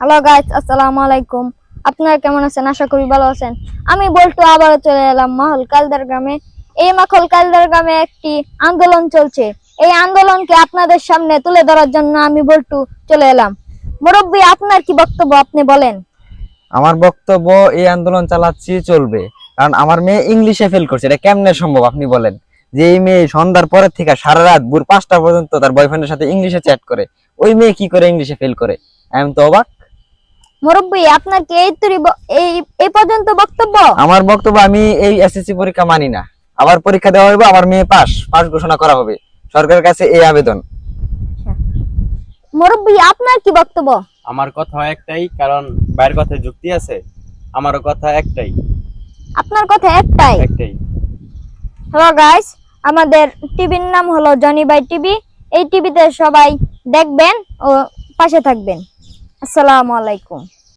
Hello guys আসসালামু আলাইকুম। আপনারা কেমন আছেন? আশা করি ভালো আছেন। আমি বল্টু, আবারও চলে এলাম মহল কালদার গ্রামে। এই মহল কালদার গ্রামে একটি আন্দোলন চলছে। এই আন্দোলনকে আপনাদের সামনে তুলে ধরার জন্য আমি বল্টু চলে এলাম। মুরব্বী, আপনার কি বক্তব্য আপনি বলেন? আমার বক্তব্য, এই আন্দোলন চালাচ্ছি, চলবে। কারণ আমার মেয়ে ইংলিশে ফেল করছে। এটা কেমনে সম্ভব, আপনি বলেন? যে এই মেয়ে সন্ধ্যার পরের থেকে সারা রাত ভোর পাঁচটা পর্যন্ত তার বয়ফ্রেন্ডের সাথে ইংলিশে চ্যাট করে। ওই মেয়ে কি করে ইংলিশে ফেল করে? আমি তো অবাক। মুরব্বী আপনার কি এই তুরি এই এই পর্যন্ত বক্তব্য? আমার বক্তব্য আমি এই এসএসসি পরীক্ষা মানি না। আবার পরীক্ষা দেওয়া হবে আমার মেয়ে পাস পাস ঘোষণা করা হবে। সরকারের কাছে এই আবেদন। মুরব্বী আপনার কি বক্তব্য? আমার কথা একটাই কারণ বাইরের কথায় যুক্তি আছে আমারও কথা একটাই। আপনার কথা একটাই? একটাই। হ্যালো গাইস আমাদের টিভির নাম হলো জনি বাই টিভি এই টিভিতে সবাই দেখবেন ও পাশে থাকবেন। আসসালামু আলাইকুম।